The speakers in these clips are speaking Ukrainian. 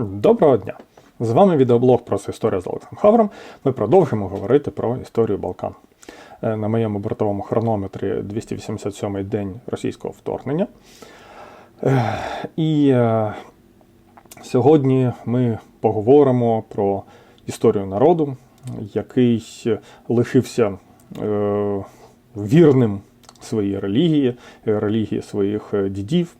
Доброго дня! З вами відеоблог про історію з Олексом Хавром. Ми продовжимо говорити про історію Балкан. Е, На моєму бортовому хронометрі 287-й день російського вторгнення. Е, І е, сьогодні ми поговоримо про історію народу, який лишився вірним своїй релігії, релігії своїх дідів,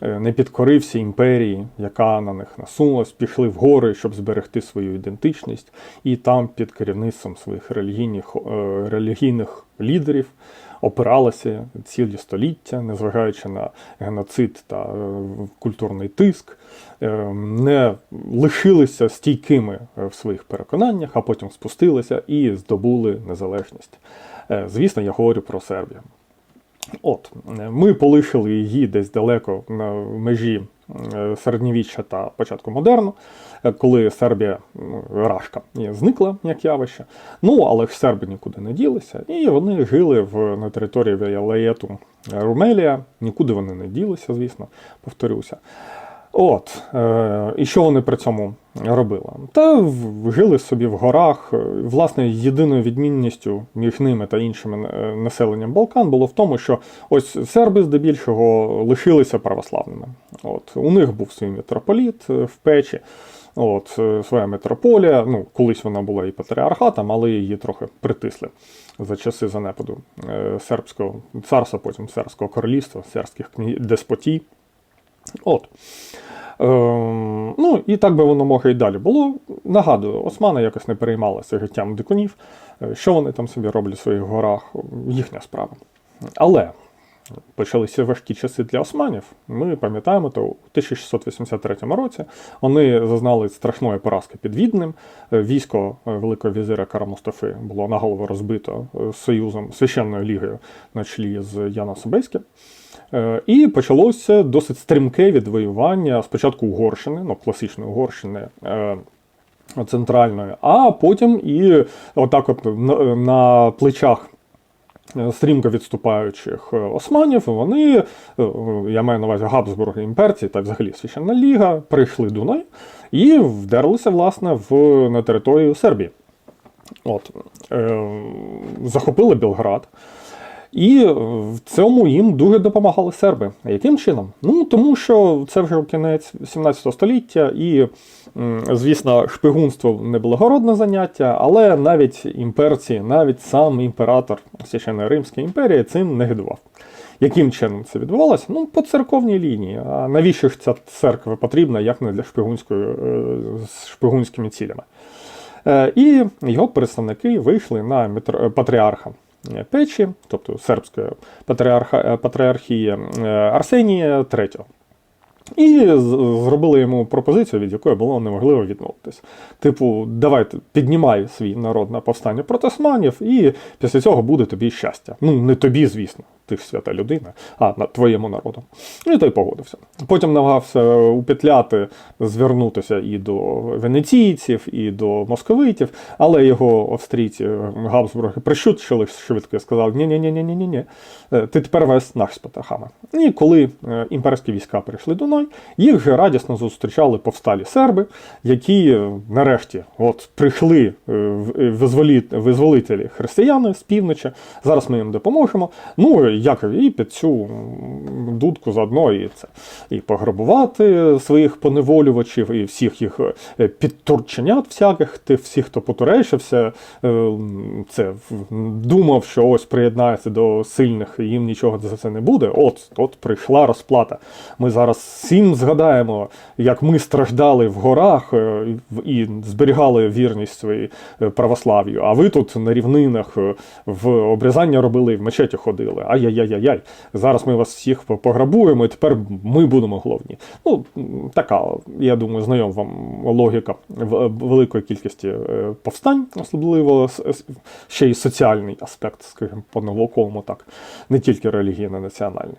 не підкорився імперії, яка на них насунулась, пішли в гори, щоб зберегти свою ідентичність, і там під керівництвом своїх релігійних, е, релігійних лідерів опиралися цілі століття, незважаючи на геноцид та е, культурний тиск, е, не лишилися стійкими е, в своїх переконаннях, а потім спустилися і здобули незалежність. Е, Звісно, я говорю про Сербію. От, ми полишили її десь далеко на межі е, середньовіччя та початку модерну, е, коли Сербія Рашка зникла як явище. Ну, але ж серби нікуди не ділися, і вони жили в, на території Віялаєту Румелія. Нікуди вони не ділися, звісно, повторюся. От, е, і що вони при цьому робили? Та жили собі в горах. Власне, єдиною відмінністю між ними та іншим е, населенням Балкан було в тому, що ось серби здебільшого лишилися православними. От, у них був свій митрополіт е, в печі. От, своя митрополія, ну, колись вона була і патріархатом, але її трохи притисли за часи занепаду сербського царства, потім сербського королівства, сербських деспотій. От. Ем, ну, і так би воно може і далі було. Нагадую, османи якось не переймалися життям дикунів. Е, Що вони там собі роблять в своїх горах, їхня справа. Але почалися важкі часи для османів. Ми пам'ятаємо, то у 1683 році вони зазнали страшної поразки під Віднем. Е, Військо е, Великого візира Кара Мустафи було на голову розбито союзом священною лігою на чолі з Яном Собеським. Е, І почалося досить стрімке відвоювання спочатку Угорщини, ну класичної Угорщини. е, Центральної, а потім і отак от на, на плечах е, стрімко відступаючих османів, вони, я маю на увазі Габсбурги імперці та взагалі Священна Ліга, прийшли Дунай і вдерлися, власне, в, на територію Сербії. От, е, захопили Білград. І е, в цьому їм дуже допомагали серби. Яким чином? Ну тому що це вже кінець 17 століття, і, звісно, шпигунство неблагородне заняття, але навіть імперці, навіть сам імператор Священної Римської імперії цим не гидував. Яким чином це відбувалося? Ну, по церковній лінії. А навіщо ж ця церква потрібна, як не для шпигунської, е, з шпигунськими цілями? Е, І його представники вийшли на митро- патріарха е, Печі, тобто сербської патріарха, е, патріархії е, Арсенія III. І зробили йому пропозицію, від якої було неможливо відмовитись. Типу, давайте піднімай свій народ на повстання проти османів, і після цього буде тобі щастя. Ну, не тобі, звісно, ти ж свята людина, а на твоєму народу. І той погодився. Потім намагався упетляти, звернутися і до венеційців, і до московитів, але його австрійці Габсбурги прищучили швидко і сказали: ні ні ні ні ні ні ти тепер весь наш з патрахами. І коли е, імперські війська прийшли до Дунай, їх радісно зустрічали повсталі серби, які е, нарешті от прийшли е, е, визволителі християни з півночі. Зараз ми їм допоможемо. Ну як і під цю дудку заодно і це і пограбувати своїх поневолювачів, і всіх їх е, підтурченят всяких, тих всіх, хто потуречився, е, це думав, що ось приєднається до сильних, і їм нічого за це не буде. От, от прийшла розплата. Ми зараз всім згадаємо, як ми страждали в горах е, і зберігали вірність своїй православ'ю. А ви тут на рівнинах в обрізання робили, в мечеті ходили. Ай-яй-яй-яй. Зараз ми вас всіх пограбуємо, і тепер ми будемо головні. Ну, така, я думаю, знайом вам логіка великої кількості е, повстань, особливо ще й соціальний аспект, скажімо, по-науковому так, не тільки релігійно-національний.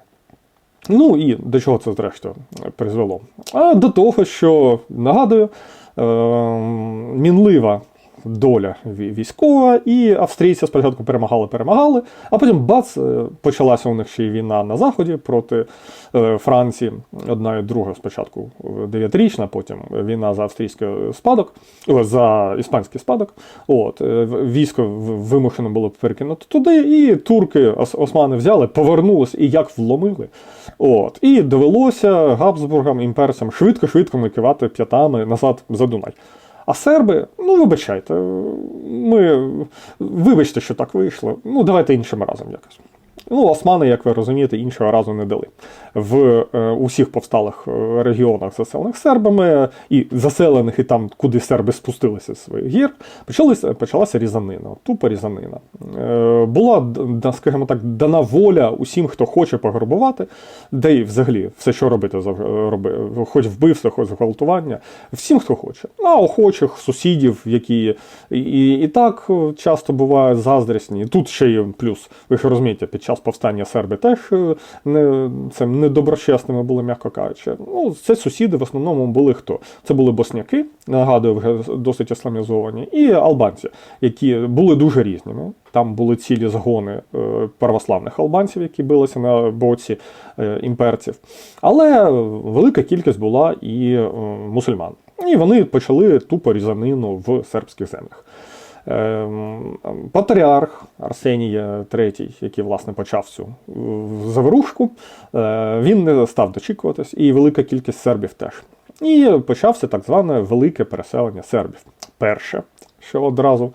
Ну і до чого це зрештою призвело? А до того, що нагадую, е, мінлива доля військова, і австрійці спочатку перемагали, перемагали, а потім бац, е, почалася у них ще й війна на заході проти е, Франції. Одна і друга спочатку е, дев'ятирічна, потім війна за австрійський спадок, за іспанський спадок. От військо вимушено було перекинути туди, і турки османи взяли, повернулись і як вломили. От і довелося Габсбургам, імперцям швидко-швидко накивати п'ятами назад за Дунай. А серби, ну вибачайте, ми вибачте, що так вийшло. Ну, давайте іншим разом якось. Ну, османи, як ви розумієте, іншого разу не дали. В е, усіх повсталих е, регіонах, заселених сербами, і заселених, і там, куди серби спустилися з своїх гір, почалися, почалася різанина, тупа різанина. Е, була, скажімо так, дана воля усім, хто хоче пограбувати, де й взагалі все, що робити, роби, хоч вбивство, хоч зґвалтування, всім, хто хоче. А охочих сусідів, які і, і, і так часто бувають заздрісні. Тут ще є плюс. Ви ж розумієте, під час повстання серби теж е, не, це недоброчесними були, м'яко кажучи. Ну, це сусіди в основному були хто? Це були босняки, нагадую, вже досить ісламізовані, і албанці, які були дуже різними. Там були цілі згони е, православних албанців, які билися на боці е, імперців. Але велика кількість була і мусульман. І вони почали тупо різанину в сербських землях. Ем, Патріарх Арсенія III, який власне почав цю е, заворушку, е, він не став дочікуватись, і велика кількість сербів теж. І почався так зване велике переселення сербів. Перше, що одразу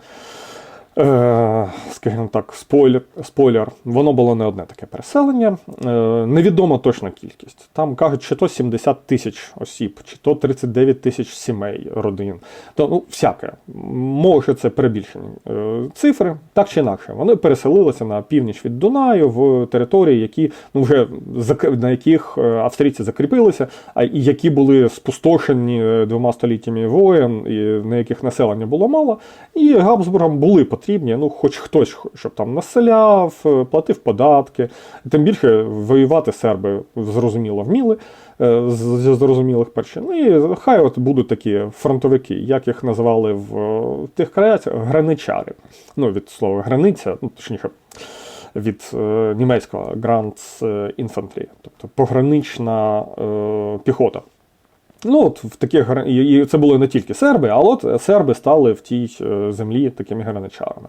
Е, скажімо так, спойлер, спойлер, воно було не одне таке переселення. Е, невідома точна кількість. Там кажуть, чи то 70 тисяч осіб, чи то 39 тисяч сімей, родин. То ну, всяке. Може, це перебільшені е, цифри, так чи інакше. Вони переселилися на північ від Дунаю в території, які ну вже на яких е, австрійці закріпилися, а які були спустошені е, двома століттями воєн, і на яких населення було мало. І Габсбургам були потрібні, ну, хоч хтось, щоб там населяв, е, платив податки. Тим більше воювати серби зрозуміло вміли е, з зрозумілих причин. Ну і хай от будуть такі фронтовики, як їх називали в е, тих краях, граничари. Ну, від слова границя, ну, точніше. Від е, німецького Grand Infantry, тобто погранична е, піхота. Ну, от в таких і це були не тільки серби, а от серби стали в тій е, землі такими граничарами.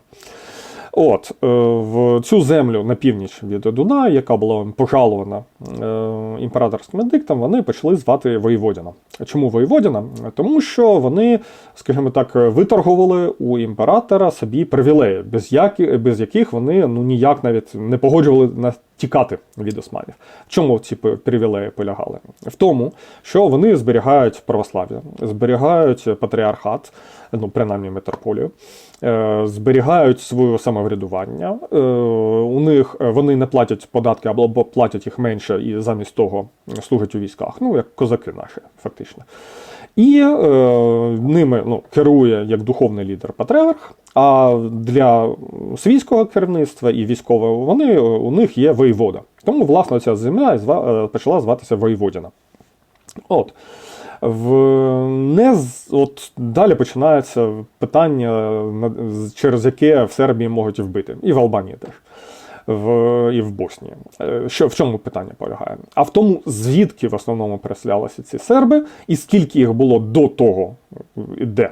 От, е, в цю землю на північ від Дунаю, яка була пожалована е, імператорським едиктом, вони почали звати Воєводіна. Чому Воєводіна? Тому що вони, скажімо так, виторгували у імператора собі привілеї, без яких вони ну, ніяк навіть не погоджували на тікати від османів. Чому ці привілеї полягали? В тому, що вони зберігають православ'я, зберігають патріархат, ну принаймні митрополію, е, зберігають своє самоврядування. е, У них е, вони не платять податки або платять їх менше і замість того служать у військах, ну як козаки наші, фактично. І е, ними ну, керує як духовний лідер патріарх, а для свійського керівництва і військового вони у них є воєвода. Тому, власне, ця земля е, почала зватися Воєводіна. От. В, не от далі починається питання, через яке в Сербії можуть вбити, і в Албанії теж, в, і в Боснії. Е, Що, в чому питання полягає? А в тому, звідки в основному переселялися ці серби, і скільки їх було до того, і де.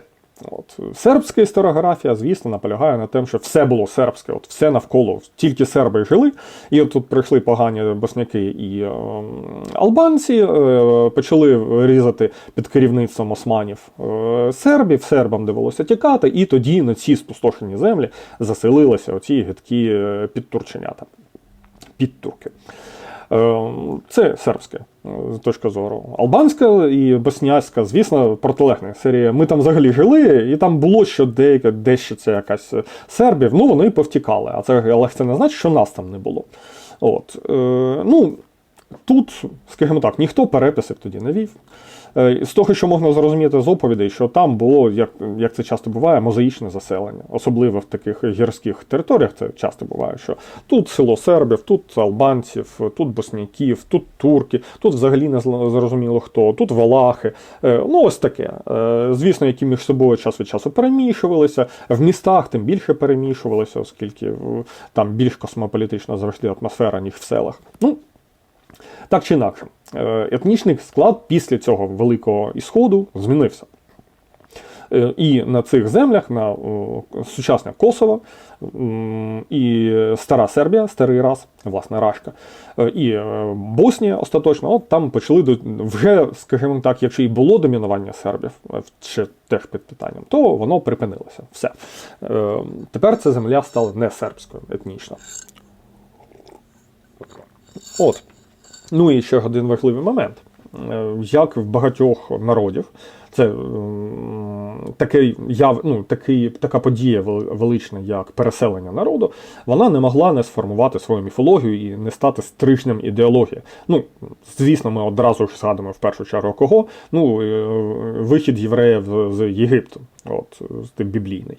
От. Сербська історіографія, звісно, наполягає на тому, що все було сербське, от все навколо, тільки серби жили. І от тут прийшли погані босняки і е, албанці, е, почали різати під керівництвом османів е, сербів, сербам довелося тікати, і тоді на ці спустошені землі заселилися оці гидкі е, підтурченята. Підтурки. Е, Це сербське точка зору. Албанська і боснянська, звісно, протилежна серія. Ми там взагалі жили, і там було що деяке, дещо це якась е, сербів. Ну вони повтікали. А це але це не значить, що нас там не було. От, е, ну, тут, скажімо так, ніхто переписів тоді не вів. Е, З того, що можна зрозуміти з оповідей, що там було, як, як це часто буває, мозаїчне заселення. Особливо в таких гірських територіях це часто буває, що тут село сербів, тут албанців, тут босняків, тут турки, тут взагалі не зрозуміло хто, тут валахи. Е, Ну, ось таке. Е, Звісно, які між собою час від часу перемішувалися. В містах тим більше перемішувалися, оскільки там більш космополітична завжди атмосфера, ніж в селах. Ну, так чи інакше, е, етнічний склад після цього великого ісходу змінився. Е, І на цих землях, на сучасне Косово і Стара Сербія, старий раз, власне, Рашка, е, і Боснія остаточно, от там почали вже, скажімо так, якщо і було домінування сербів, ще теж під питанням, то воно припинилося. Все. Тепер ця земля стала не сербською етнічно. От. Ну і ще один важливий момент. Е, Як в багатьох народів, це такий, ну, такий, така подія велична, як переселення народу, вона не могла не сформувати свою міфологію і не стати стрижнем ідеології. Ну, звісно, ми одразу ж згадуємо в першу чергу кого. Ну, е, вихід євреїв з- Єгипту, от, біблійний.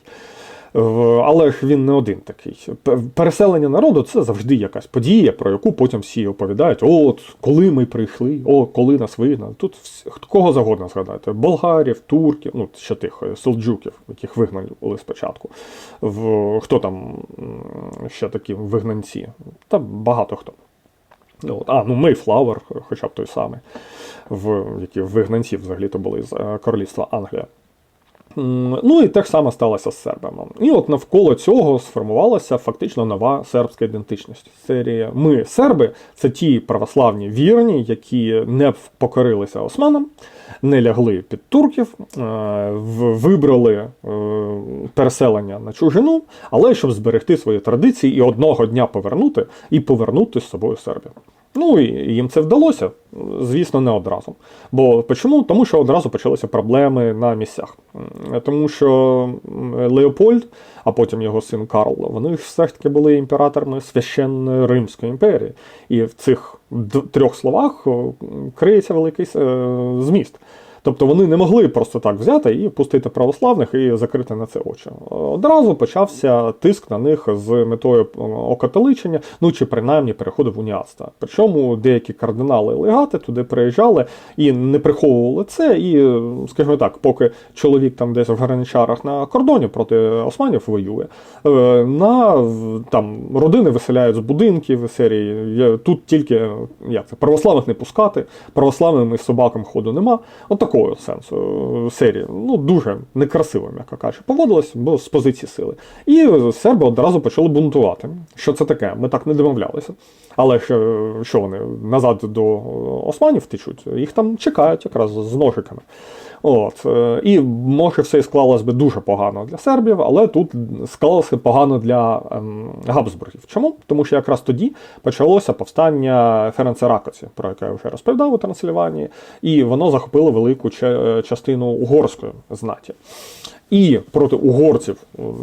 Але він не один такий. Переселення народу це завжди якась подія, про яку потім всі оповідають: от коли ми прийшли, о, коли нас вигнали. Тут кого завгодно згадати: болгарів, турків, ну ще тих е, селджуків, яких вигнали спочатку. В, хто там ще такі вигнанці? Та багато хто. От. А, ну Мейфлауер, хоча б той самий, в, які вигнанці взагалі-то були з е, королівства Англія. Ну і те ж саме сталося з сербами. І от навколо цього сформувалася фактично нова сербська ідентичність. Серія Ми серби це ті православні вірні, які не покорилися османам, не лягли під турків, е, вибрали е, переселення на чужину, але щоб зберегти свої традиції і одного дня повернути і повернути з собою сербів. Ну і їм це вдалося, звісно, не одразу. Бо чому? Тому що одразу почалися проблеми на місцях. Тому що Леопольд, а потім його син Карл, вони все ж таки були імператорами священної Римської імперії. І в цих трьох словах криється великий е, зміст. Тобто вони не могли просто так взяти і пустити православних і закрити на це очі. Одразу почався тиск на них з метою е, окатоличення, ну чи принаймні переходу в уніатство. Причому деякі кардинали і легати туди приїжджали і не приховували це. І, е, скажімо так, поки чоловік там десь в граничарах на кордоні проти османів воює, е, на там родини виселяють з будинків серії. Тут тільки як це православних не пускати, православним і собакам ходу нема. От такого сенсу серії. Ну дуже некрасиво, м'яко кажучи, поводилось, бо з позиції сили. І серби одразу почали бунтувати. Що це таке? Ми так не домовлялися. Але що, що вони назад до османів течуть, їх там чекають якраз з ножиками. От. е, І може все і склалось би дуже погано для сербів, але тут склалося погано для ем, Габсбургів. Чому? Тому що якраз тоді почалося повстання Ференце Ракоці, про яке я вже розповідав у Трансильванії, і воно захопило велику ча- частину угорської знаті. І проти угорців,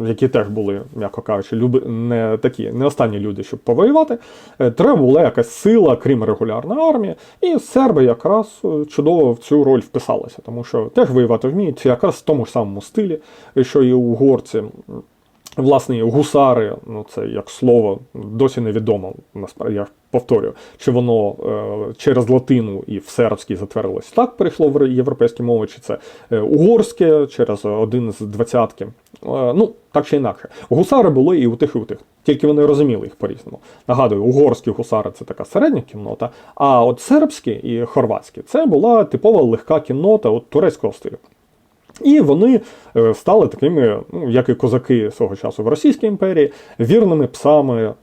які теж були, м'яко кажучи, люби, не такі, не останні люди, щоб повоювати, е, треба була якась сила, крім регулярної армії, і серби якраз е, чудово в цю роль вписалися, тому що теж воювати вміють якраз в тому ж самому стилі, що і угорці. Власне, гусари, ну це як слово, досі невідомо. Насправді я повторюю, чи воно е, через латину і в сербській затвердилось так, перейшло в європейські мови, чи це е, угорське через один з двадцятки. Е, ну, так чи інакше. Гусари були і у тих, і у тих. Тільки вони розуміли їх по-різному. Нагадую, угорські гусари це така середня кіннота, а от сербські і хорватські це була типова легка кіннота от турецького стилю. І вони е, стали такими, ну, як і козаки свого часу в Російській імперії, вірними псами е,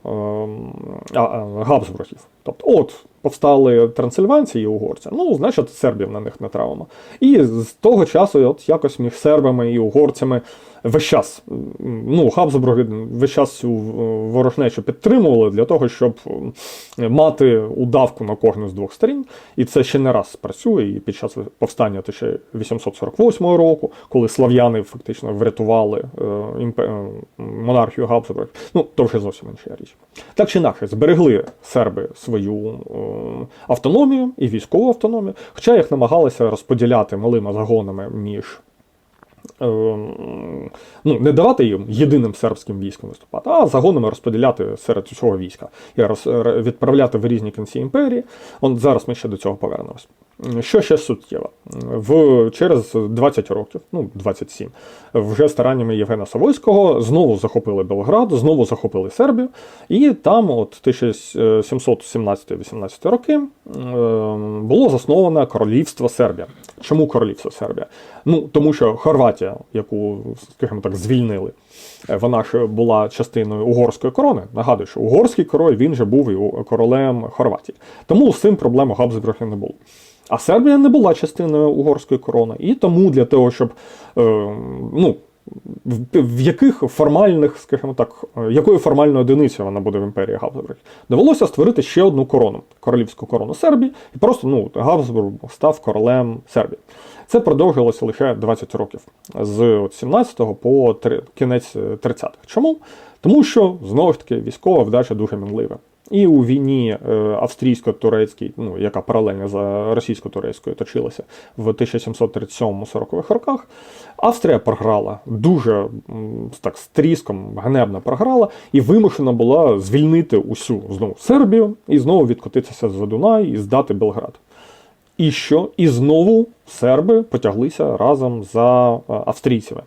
Габсбургів. Тобто, от, повстали трансильванці і угорці, ну, значить, сербів на них не травимо. І з того часу, от якось між сербами і угорцями весь час, ну, Габсбурги весь час цю е, ворожнечу підтримували для того, щоб е, мати удавку на кожну з двох сторін. І це ще не раз спрацює. І під час повстання 1848 року, коли слав'яни фактично врятували е, монархію Габсбург, ну, то вже зовсім інша річ. Так чи інакше, зберегли серби свою автономію і військову автономію, хоча їх намагалися розподіляти малими загонами між е, ну, не давати їм єдиним сербським військом виступати, а загонами розподіляти серед усього війська і відправляти в різні кінці імперії. Он зараз ми ще до цього повернемось. Що ще суттєво? В, через 20 років, ну 27, вже стараннями Євгена Савойського знову захопили Белград, знову захопили Сербію, і там, от 1717-18 роки, було засноване королівство Сербія. Чому королівство Сербія? Ну тому що Хорватія, яку, скажімо так, звільнили, вона ж була частиною угорської корони. Нагадую, що угорський король він же був і королем Хорватії. Тому з цим проблем у Габсбургів не було. А Сербія не була частиною угорської корони, і тому для того, щоб е, ну, в, яких формальних, скажімо так, е, якою формальною одиницею вона буде в імперії Габсбургів, довелося створити ще одну корону королівську корону Сербії, і просто ну, Габсбург став королем Сербії. Це продовжилося лише 20 років з от 17 по три- кінець е, 30-х. Чому? Тому що знову ж таки військова вдача дуже мінлива. І у війні е, австрійсько-турецькій, ну яка паралельно за російсько-турецькою точилася в 1737-40-х роках, Австрія програла дуже так з тріском, ганебно програла, і вимушена була звільнити усю знову Сербію і знову відкотитися за Дунай і здати Белград. І що? І знову серби потяглися разом за е, австрійцями.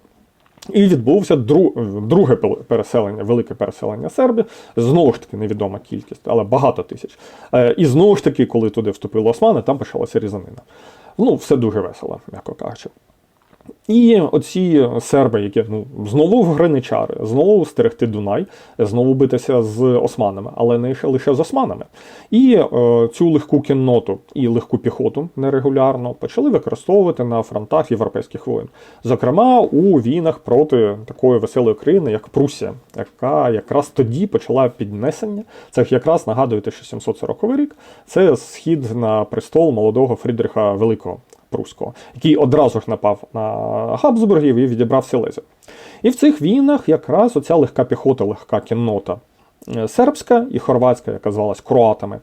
І відбувся дру- друге переселення, велике переселення сербів. Знову ж таки, невідома кількість, але багато тисяч. Е, І знову ж таки, коли туди вступили османи, там почалася різанина. Ну, все дуже весело, м'яко кажучи. І оці серби, які ну, знову в гриничари, знову стерегти Дунай, знову битися з османами, але не лише з османами. І е, цю легку кінноту і легку піхоту нерегулярно почали використовувати на фронтах європейських воєн. Зокрема, у війнах проти такої веселої країни, як Прусія, яка якраз тоді почала піднесення. Це якраз нагадую 1740 рік. Це схід на престол молодого Фрідріха Великого. Пруського, який одразу ж напав на Габсбургів і відібрав Сілезію. І в цих війнах якраз оця легка піхота, легка кіннота е, сербська і хорватська, яка звалась кроатами.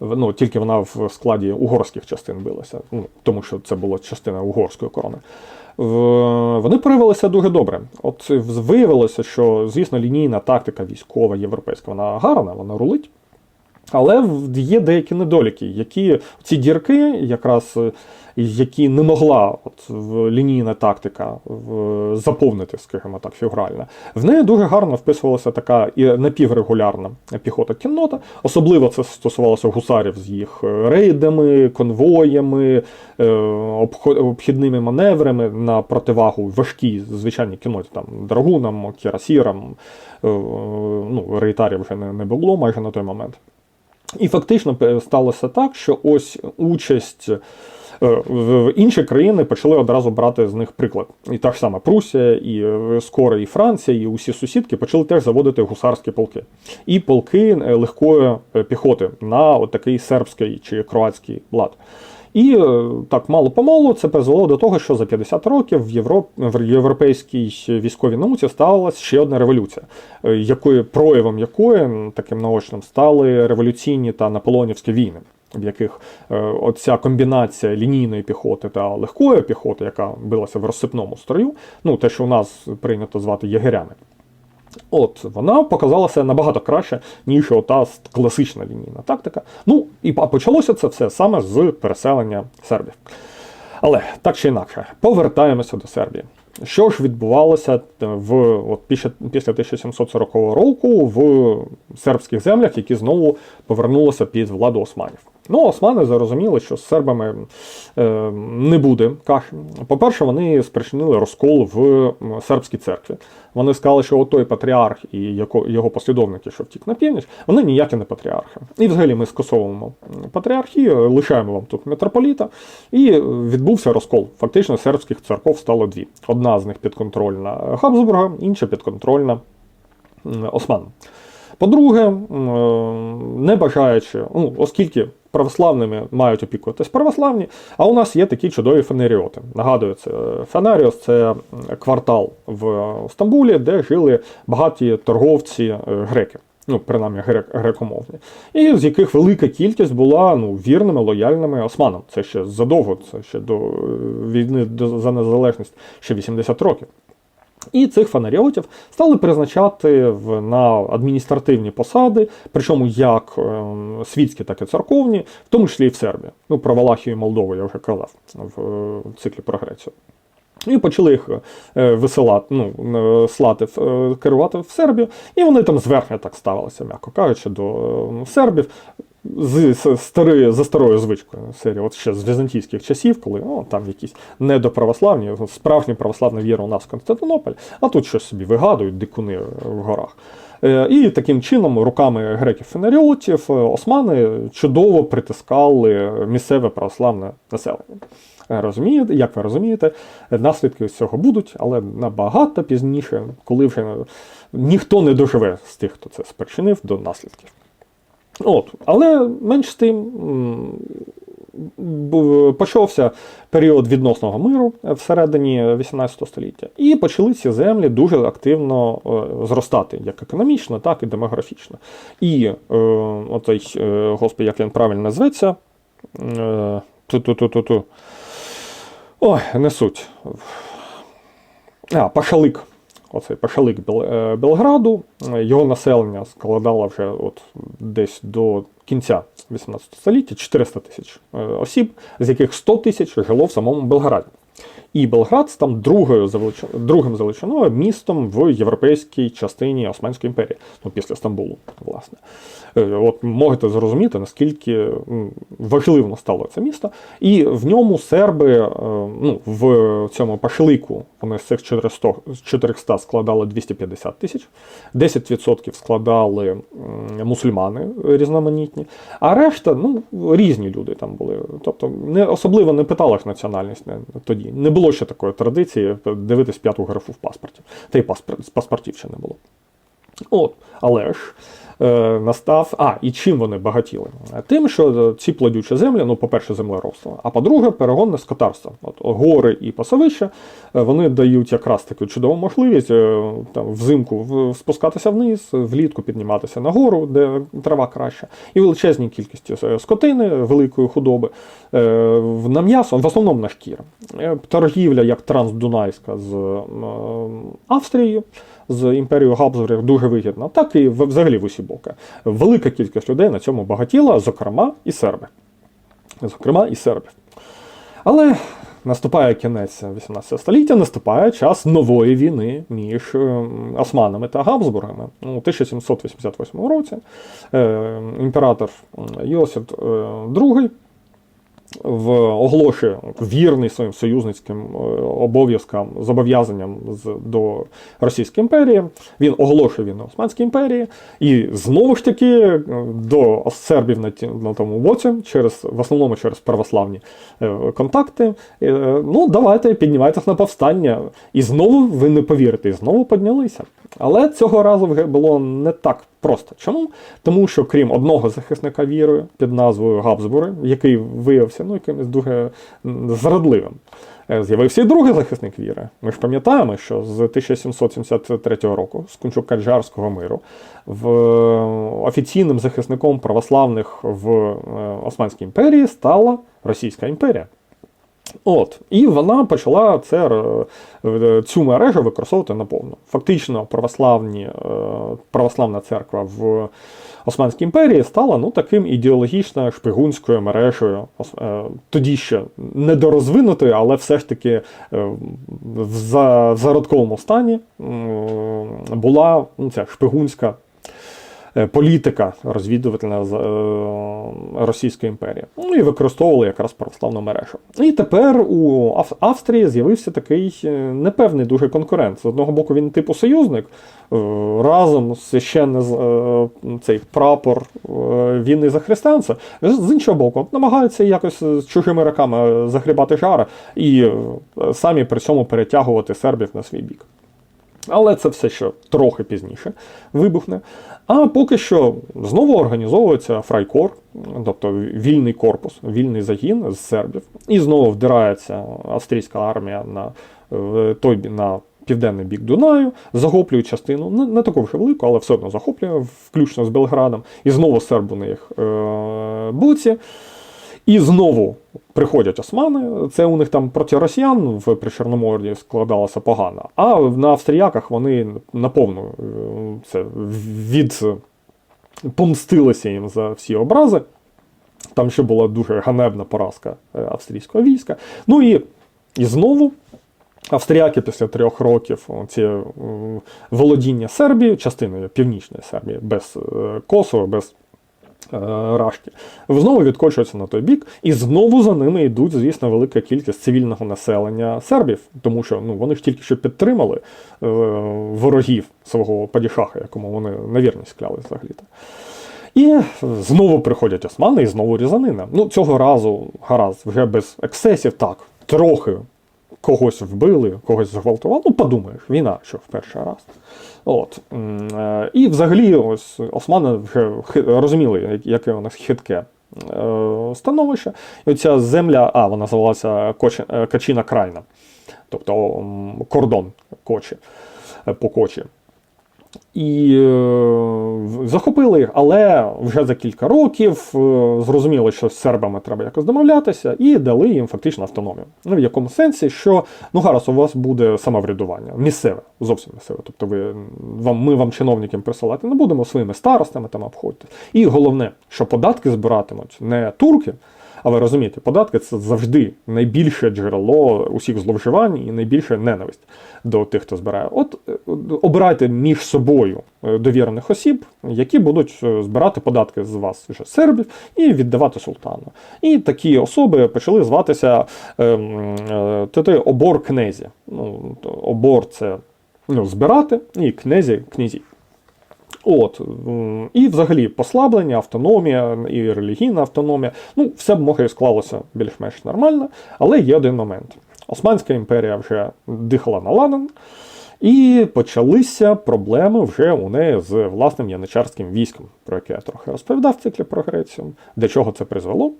Ну, тільки вона в складі угорських частин билася, ну, тому що це була частина угорської корони. Вони проявилися дуже добре. От виявилося, що, звісно, лінійна тактика військова європейська, вона гарна, вона рулить. Але є деякі недоліки, які ці дірки, якраз е, які не могла от, в лінійна тактика в, заповнити, скажімо так, фігурально, в неї дуже гарно вписувалася така і напіврегулярна піхота кіннота. Особливо це стосувалося гусарів з їх е, рейдами, конвоями, е, обхідними маневрами на противагу важкій звичайній кінноті, там драгунам, кірасірам, е, ну, рейтарів вже не, було майже на той момент. І фактично сталося так, що ось участь е, в в інші країни почали одразу брати з них приклад. І та ж сама Прусія, і е, скоро і Франція, і усі сусідки почали теж заводити гусарські полки. І полки е, легкої е, піхоти на такий сербський чи кроатський лад. І е, так мало-помалу це призвело до того, що за 50 років в, Європ... в європейській військовій науці сталася ще одна революція, е, якої проявом якої таким наочним стали революційні та наполеонівські війни, в яких е, оця комбінація лінійної піхоти та легкої піхоти, яка билася в розсипному строю, ну те, що у нас прийнято звати єгерями. От вона показалася набагато краще, ніж ота класична лінійна тактика. Ну і почалося це все саме з переселення сербів. Але так чи інакше, повертаємося до Сербії. Що ж відбувалося е, в от після, після 1740 року в сербських землях, які знову повернулися під владу османів? Ну, османи зрозуміли, що з сербами е, не буде каші. По-перше, вони спричинили розкол в сербській церкві. Вони сказали, що той патріарх і його послідовники, що втік на північ, вони ніякі не патріархи. І взагалі ми скасовуємо патріархію, лишаємо вам тут митрополіта. І відбувся розкол. Фактично сербських церков стало дві. Одна з них підконтрольна Габсбурга, інша підконтрольна Османом. По-друге, е, не бажаючи, ну, оскільки православними мають опікуватись православні, а у нас є такі чудові фенеріоти. Нагадую, це е, це квартал в Стамбулі, де жили багаті торговці е, греки. Ну, принаймні грек, грекомовні, і з яких велика кількість була ну, вірними, лояльними османам. Це ще задовго, це ще до е, війни за незалежність, ще 80 років. І цих фанаріотів стали призначати в, на адміністративні посади, причому як ем, світські, так і церковні, в тому числі і в Сербії. Ну, про Валахію і Молдову я вже казав в е, циклі про Грецію. І почали їх е, висилати, ну, е, слати, керувати в Сербію, і вони там зверхня так ставилися, м'яко кажучи, до е, сербів. З, з старої, за старою звичкою серії, от ще з візантійських часів, коли ну, там якісь недоправославні, справжні православна віра у нас в Константинополь, а тут щось собі вигадують, дикуни в горах. Е, І таким чином, руками греків-фенеріотів, е, османи чудово притискали місцеве православне населення. Е, Розумієте, як ви розумієте, наслідки з цього будуть, але набагато пізніше, коли вже ніхто не доживе з тих, хто це спричинив до наслідків. От, але менш з тим почався період відносного миру всередині 18 століття, і почали ці землі дуже активно е, зростати, як економічно, так і демографічно. І е, оцей, е, господи, як він правильно назветься, е, ту-ту-ту-ту-ту. Ой, не суть. А, Пашалик. Оцей Пашалик Бел- е, Белграду. Його населення складало вже от десь до кінця 18 століття 400 тисяч е, осіб, з яких 100 тисяч жило в самому Белграді. І Белград став другою за другим за містом в європейській частині Османської імперії, ну після Стамбулу, власне. Е, От можете зрозуміти, наскільки важливо стало це місто. І в ньому серби, е, ну, в цьому пашлику, вони з цих 400, 400 складали 250 тисяч, 10% складали мусульмани різноманітні, а решта, ну, різні люди там були. Тобто, не особливо не питали їх національність не- тоді. Не було ще такої традиції дивитись п'яту графу в паспорті. Та й паспорт, паспортів ще не було. От, але ж настав. А, і чим вони багатіли? Тим, що ці плодючі землі, ну, по-перше, землеробство, а по-друге, перегонне скотарство. От гори і пасовища е, вони дають якраз таку чудову можливість е, там, взимку спускатися вниз, влітку підніматися на гору, де трава краща, і величезні кількості е, скотини, великої худоби, е, на м'ясо, в основному на шкір. Е, Торгівля як трансдунайська з е, Австрією з імперією Габсбургів дуже вигідна, так і взагалі в усі боки. Велика кількість людей на цьому багатіла, зокрема і серби. Зокрема, і сербів. Але наступає кінець 18 століття, наступає час нової війни між е, османами та Габсбургами. У 1788 році е, імператор Йосиф е, II в оголошує вірний своїм союзницьким е, обов'язкам, зобов'язанням до Російської імперії. Він оголошує війну Османській імперії, і знову ж таки е, до сербів на, ті, на тому боці, через, в основному через православні е, контакти. ну, давайте піднімайтесь на повстання. І знову ви не повірите, і знову піднялися. Але цього разу було не так просто. Чому? Тому що крім одного захисника віри під назвою Габсбури, який виявився ну, якимось дуже зрадливим, е, з'явився і другий захисник віри. Ми ж пам'ятаємо, що з 1773 року, з Кунчук-Каджарського миру, в е, офіційним захисником православних в е, Османській імперії стала Російська імперія. От, і вона почала це, цю мережу використовувати наповну. Фактично, православні, православна церква в Османській імперії стала ну, таким ідеологічно шпигунською мережею, е, тоді ще недорозвинутою, але все ж таки е, в за- зародковому стані була ну, ця шпигунська політика розвідувальна е, Російської імперії. Ну і використовували якраз православну мережу. І тепер у Австрії з'явився такий е, непевний дуже конкурент. З одного боку, він типу союзник. е, Разом з- е, цей прапор е, війни за християнство. З іншого боку, намагаються якось з чужими роками е, загрібати жара і е, самі при цьому перетягувати сербів на свій бік. Але це все ще трохи пізніше вибухне. А поки що знову організовується фрайкор, тобто вільний корпус, вільний загін з сербів, і знову вдирається австрійська армія на той на південний бік Дунаю, захоплює частину, не таку вже велику, але все одно захоплює, включно з Белградом, і знову серб у них е, буці. І знову приходять османи. Це у них там проти росіян в Причорномор'ї складалося погано. А на австріяках вони наповну е, це від помстилися їм за всі образи. Там ще була дуже ганебна поразка е, австрійського війська. Ну і, і знову австріяки після трьох років ці е, володіння Сербії, частиною Північної Сербії, без Косово, без Рашки, знову відкочуються на той бік, і знову за ними йдуть, звісно, велика кількість цивільного населення сербів, тому що ну, вони ж тільки що підтримали е, ворогів свого падішаха, якому вони на вірність кляли взагалі-то. І знову приходять османи, і знову різанина. Ну, цього разу, гаразд, вже без ексцесів, так, трохи когось вбили, когось зґвалтували. Ну, подумаєш, війна, що в перший раз. От. Е, І взагалі, ось османи вже розуміли, яке у нас хитке е, становище. І оця земля, а, вона е, Качина Крайна, тобто кордон Кочі, е, по Кочі. І е, захопили їх, але вже за кілька років е, зрозуміли, що з сербами треба якось домовлятися, і дали їм фактично автономію. Ну, в якому сенсі, що ну гаразд, у вас буде самоврядування, місцеве, зовсім місцеве. Тобто ви вам, ми вам чиновників присилати не будемо своїми старостами там обходьте. І головне, що податки збиратимуть не турки. А ви розумієте, податки це завжди найбільше джерело усіх зловживань і найбільша ненависть до тих, хто збирає. От е, обирайте між собою е, довірених осіб, які будуть е, збирати податки з вас вже сербів і віддавати султану. І такі особи почали зватися ем, е, обор кнезі. Ну, обор це ну, збирати, і кнезі князі. От, і взагалі послаблення, автономія і релігійна автономія. Ну, все б і склалося більш-менш нормально, але є один момент. Османська імперія вже дихала на ладан, і почалися проблеми вже у неї з власним яничарським військом, про яке я трохи розповідав в циклі про Грецію, до чого це призвело.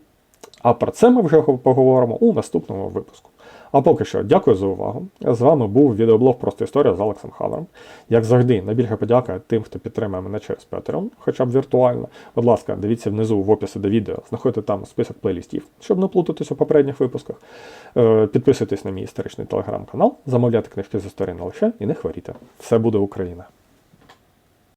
А про це ми вже поговоримо у наступному випуску. А поки що, дякую за увагу. З вами був відеоблог Просто історія з Алексом Хавером. Як завжди, найбільша подяка тим, хто підтримує мене через Patreon, хоча б віртуально. Будь ласка, дивіться внизу в описі до відео, знаходьте там список плейлістів, щоб не плутатись у попередніх випусках. Е, Підписуйтесь на мій історичний телеграм-канал, замовляйте книжки з історії на лише і не хворійте. Все буде Україна!